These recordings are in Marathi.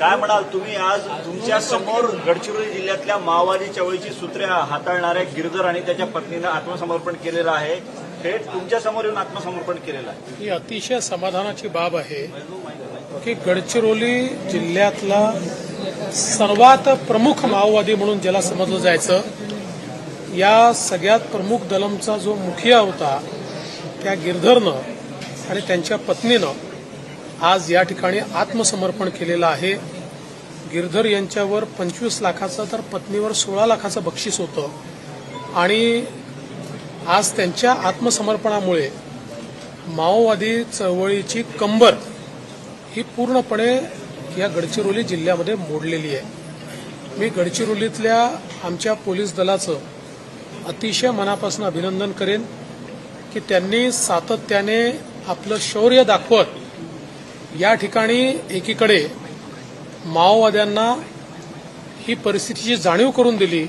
काय म्हणाल तुम्ही आज तुमच्यासमोर गडचिरोली जिल्ह्यातल्या माओवादी चळवळीची सूत्रे हाताळणाऱ्या गिरधर आणि त्याच्या पत्नीनं आत्मसमर्पण केलेलं आहे. थेट तुमच्यासमोर येऊन आत्मसमर्पण केलेलं आहे. ही अतिशय समाधानाची बाब आहे की गडचिरोली जिल्ह्यातला सर्वात प्रमुख माओवादी म्हणून ज्याला समजलं जायचं या सगळ्यात प्रमुख दलमचा जो मुखिया होता त्या गिरधरनं आणि त्यांच्या पत्नीनं आज या ठिकाणी आत्मसमर्पण केलेलं आहे. गिरधर यांच्यावर पंचवीस लाखाचं तर पत्नीवर सोळा लाखाचं बक्षीस होतं. आणि आज त्यांच्या आत्मसमर्पणामुळे माओवादी चळवळीची कंबर ही पूर्णपणे या गडचिरोली जिल्ह्यामध्ये मोडलेली आहे. मी गडचिरोलीतल्या आमच्या पोलीस दलाचं अतिशय मनापासून अभिनंदन करेन की त्यांनी सातत्याने आपलं शौर्य दाखवत या ठिकाणी एकीकडे माओवाद्यांना ही परिस्थितीची जाणीव करून दिली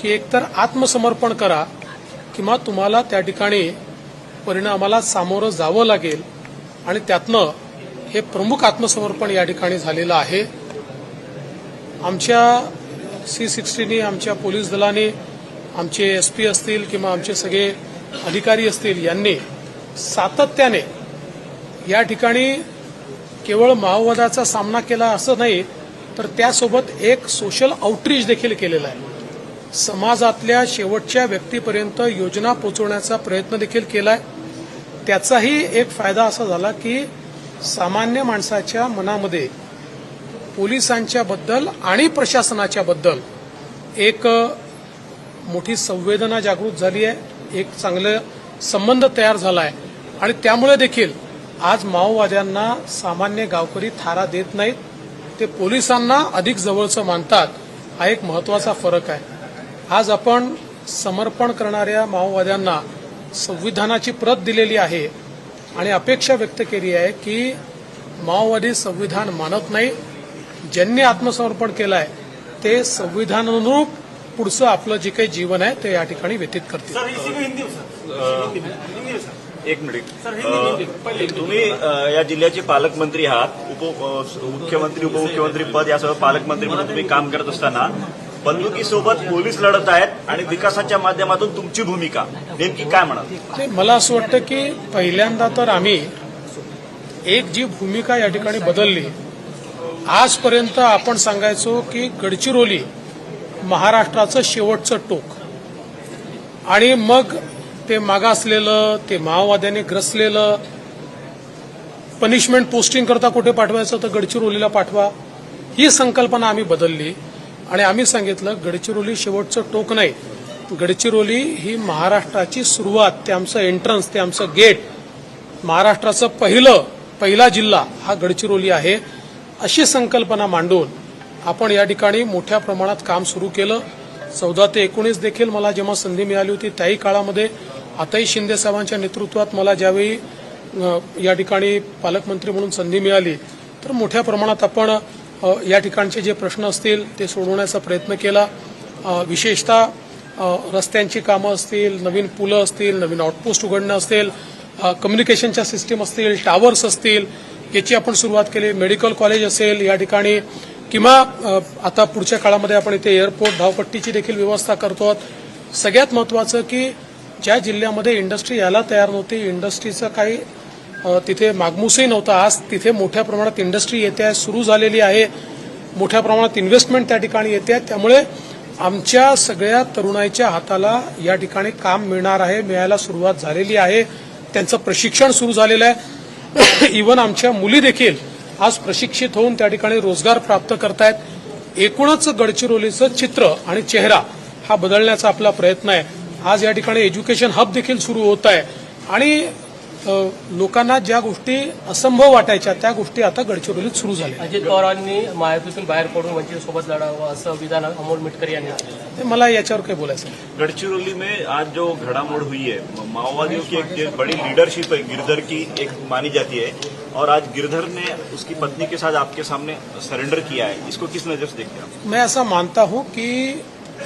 की एकतर आत्मसमर्पण करा किंवा तुम्हाला त्या ठिकाणी परिणामाला सामोरं जावं लागेल आणि त्यातनं हे प्रमुख आत्मसमर्पण या ठिकाणी झालेलं आहे. आमच्या सी सिक्स्टीनी आमच्या पोलीस दलाने आमचे एस पी असतील किंवा आमचे सगळे अधिकारी असतील यांनी सातत्याने या ठिकाणी केवळ माओवादाचा सामना केला असं नाही तर त्यासोबत एक सोशल आउटरीच देखील केलेला आहे. समाजातल्या शेवटच्या व्यक्तीपर्यंत योजना पोचवण्याचा प्रयत्न देखील केलाय. त्याचाही एक फायदा असा झाला की सामान्य माणसाच्या मनामध्ये पोलिसांच्या बद्दल आणि प्रशासनाच्या बद्दल एक मोठी संवेदना जागृत झाली आहे एक चांगलं संबंध तयार झाला आहे. आणि त्यामुळे देखील आज माओवाद्यांना सामान्य गावकरी थारा देत नाहीत. ते पोलिसांना अधिक जवळचं मानतात. हा एक महत्त्वाचा फरक आहे. आज आपण समर्पण करणाऱ्या माओवाद्यांना संविधानाची प्रत दिलेली आहे आणि अपेक्षा व्यक्त केली आहे की माओवादी संविधान मानत नाही. ज्यांनी आत्मसमर्पण केलं आहे ते संविधानानुरूप पुढचं आपलं जे काही जीवन आहे ते या ठिकाणी व्यतीत करतील. एक मिनिट. तुम्ही या जिल्ह्याचे पालकमंत्री आहात. उप मुख्यमंत्री उपमुख्यमंत्री पद यासह पालकमंत्री म्हणून तुम्ही काम करत असताना बंदुकीसोबत पोलीस लढत आहेत आणि विकासाच्या माध्यमातून तुमची भूमिका. नेमकी काय म्हणाल? मला असं वाटतं की पहिल्यांदा तर आम्ही एक जी भूमिका या ठिकाणी बदलली. आजपर्यंत आपण सांगायचो की गडचिरोली महाराष्ट्राचं शेवटचं टोक. आणि मग ते मागासलेलं ते माओवाद्याने ग्रसलेलं पनिशमेंट पोस्टिंग करता कुठे पाठवायचं तर गडचिरोलीला पाठवा. ही संकल्पना आम्ही बदलली आणि आम्ही सांगितलं गडचिरोली शेवटचं टोक नाही. गडचिरोली ही महाराष्ट्राची सुरुवात ते आमचं एंट्रन्स ते आमचं गेट महाराष्ट्राचं पहिलं पहिला जिल्हा हा गडचिरोली आहे. अशी संकल्पना मांडून आपण या ठिकाणी मोठ्या प्रमाणात काम सुरू केलं. चौदा ते एकोणीस देखील मला जेव्हा संधी मिळाली होती त्याही काळामध्ये आताही शिंदे साहेबांच्या नेतृत्वात मला ज्यावेळी या ठिकाणी पालकमंत्री म्हणून संधी मिळाली तर मोठ्या प्रमाणात आपण या ठिकाणचे जे प्रश्न असतील ते सोडवण्याचा प्रयत्न केला. विशेषतः रस्त्यांची कामं असतील नवीन पुलं असतील नवीन आउटपोस्ट उघडणं असेल कम्युनिकेशनच्या सिस्टीम असतील टावर्स असतील याची आपण सुरुवात केली. मेडिकल कॉलेज असेल या ठिकाणी किंवा आता पुढच्या काळामध्ये आपण इथे एअरपोर्ट धावपट्टीची देखील व्यवस्था करतो आहोत. सगळ्यात महत्वाचं की ज्या जिल्ह्यामध्ये इंडस्ट्री यायला तयार नव्हती इंडस्ट्रीचं काही तिथे मागमूसही नव्हता. आज तिथे मोठ्या प्रमाणात इंडस्ट्री येते आहे सुरू झालेली आहे. मोठ्या प्रमाणात इन्व्हेस्टमेंट त्या ठिकाणी येते आहे त्यामुळे आमच्या सगळ्या तरुणाईच्या हाताला या ठिकाणी काम मिळणार आहे मिळायला सुरुवात झालेली आहे. त्यांचं प्रशिक्षण सुरू झालेलं आहे. इव्हन आमच्या मुली देखील आज प्रशिक्षित होऊन त्या ठिकाणी रोजगार प्राप्त करतायत. एकूणच गडचिरोलीचं चित्र आणि चेहरा हा बदलण्याचा आपला प्रयत्न आहे. आज या ठिकाणी एज्युकेशन हब देखील सुरू होत आहे. आणि लोकांना ज्या गोष्टी असंभव वाटायच्या त्या गोष्टी आता गडचिरोलीत सुरू झाल्या. अजित पवारांनी महायुतीतून बाहेर पडून वंचितसोबत लढावं असं विधान अमोल मिटकर यांनी केलं. ते मला याच्यावर काही बोलायचं गडचिरोली में आज जो घड़ामोड़ हुई है माओवादियों की एक बड़ी लीडरशिप है गिरधर की एक मानी जाती है और आज गिरधर ने उसकी पत्नी के साथ आपके सामने सरेंडर किया है। इसको किस नज़र से देखते हैं मैं ऐसा मानता हूँ कि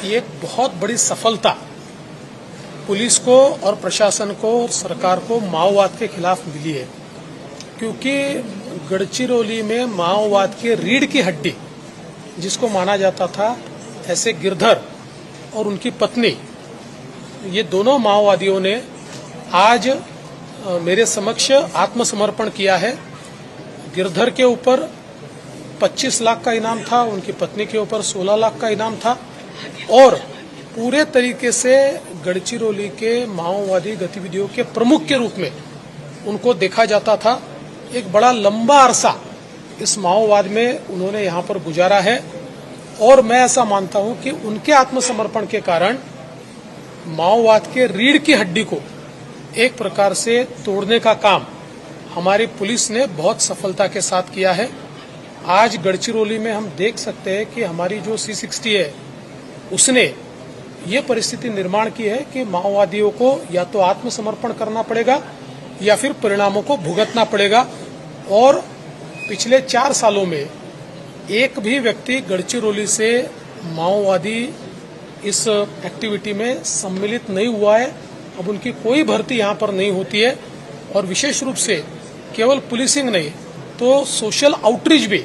ये एक बहुत बड़ी सफलता पुलिस को और प्रशासन को और सरकार को माओवाद के खिलाफ मिली है। क्योंकि गढ़चिरौली में माओवाद के रीढ़ की हड्डी, जिसको माना जाता था ऐसे गिरधर और उनकी पत्नी, ये दोनों माओवादियों ने आज मेरे समक्ष आत्मसमर्पण किया है। गिरधर के ऊपर 25 लाख का इनाम था, उनकी पत्नी के ऊपर 16 लाख का इनाम था और पूरे तरीके से गढ़चिरौली के माओवादी गतिविधियों के प्रमुख के रूप में उनको देखा जाता था। एक बड़ा लंबा अरसा इस माओवाद में उन्होंने यहाँ पर गुजारा है और मैं ऐसा मानता हूँ कि उनके आत्मसमर्पण के कारण माओवाद के रीढ़ की हड्डी को एक प्रकार से तोड़ने का काम हमारी पुलिस ने बहुत सफलता के साथ किया है। आज गढ़चिरौली में हम देख सकते हैं कि हमारी जो सी सिक्सटी है, उसने ये परिस्थिति निर्माण की है कि माओवादियों को या तो आत्मसमर्पण करना पड़ेगा, या फिर परिणामों को भुगतना पड़ेगा। और पिछले चार सालों में एक भी व्यक्ति गढ़चिरौली से माओवादी इस एक्टिविटी में सम्मिलित नहीं हुआ है। अब उनकी कोई भर्ती यहाँ पर नहीं होती है। और विशेष रूप से केवल पुलिसिंग नहीं तो सोशल आउटरीच भी,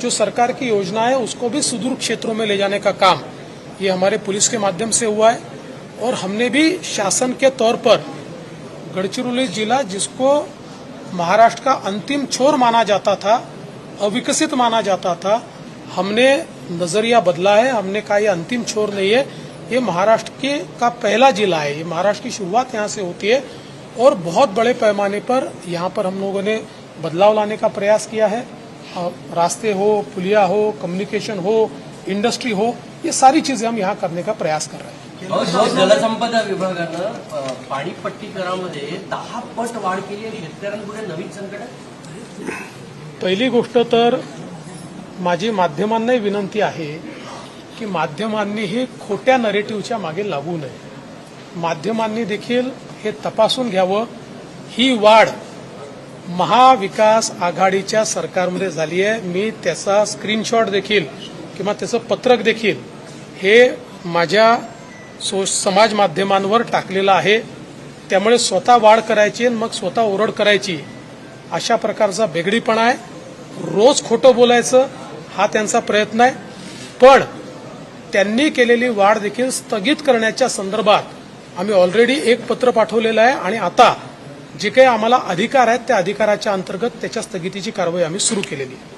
जो सरकार की योजना है, उसको भी सुदूर क्षेत्रों में ले जाने का काम। ये हमारे पुलिस के माध्यम से हुआ है और हमने भी शासन के तौर पर गढ़चिरौली जिला, जिसको महाराष्ट्र का अंतिम छोर माना जाता था, अविकसित माना जाता था, हमने नज़रिया बदला है, हमने कहा यह अंतिम छोर नहीं है, ये महाराष्ट्र के का पहला जिला है, ये महाराष्ट्र की शुरुआत यहाँ से होती है और बहुत बड़े पैमाने पर यहाँ पर हम लोगों ने बदलाव लाने का प्रयास किया है। रास्ते हो, पुलिया हो कम्युनिकेशन हो इंडस्ट्री हो ये सारी चीजें हम यहाँ करने का प्रयास कर रहे हैं। जलसंपदा विभागानं करामध्ये दहा पट वाढ केली आहे. शेतकऱ्यांपुढे नवीन संकट पहिली गोष्ट तर माझी माध्यमांनाही विनंती आहे की माध्यमांनी हे खोट्या नरेटिव्हच्या मागे लागू नये. माध्यमांनी देखील हे तपासून घ्यावं. ही वाढ महाविकास आघाडीच्या सरकारमध्ये झाली आहे. मी त्याचा स्क्रीनशॉट देखील किंवा त्याचं पत्रक देखील हे माझ्या सो समाज माध्यमांवर टाकलेलं आहे. त्यामुळे स्वतः वाढ करायची आणि मग स्वतः ओरड करायची अशा प्रकारचा बेगडीपणा आहे. रोज खोटं बोलायचं हा त्यांचा प्रयत्न आहे. पण त्यांनी केलेली वाढ देखील स्थगित करण्याच्या संदर्भात आम्ही ऑलरेडी एक पत्र पाठवलेलं आहे आणि आता जे काही आम्हाला अधिकार आहेत त्या अधिकाराच्या अंतर्गत त्याच्या स्थगितीची कारवाई आम्ही सुरू केलेली आहे.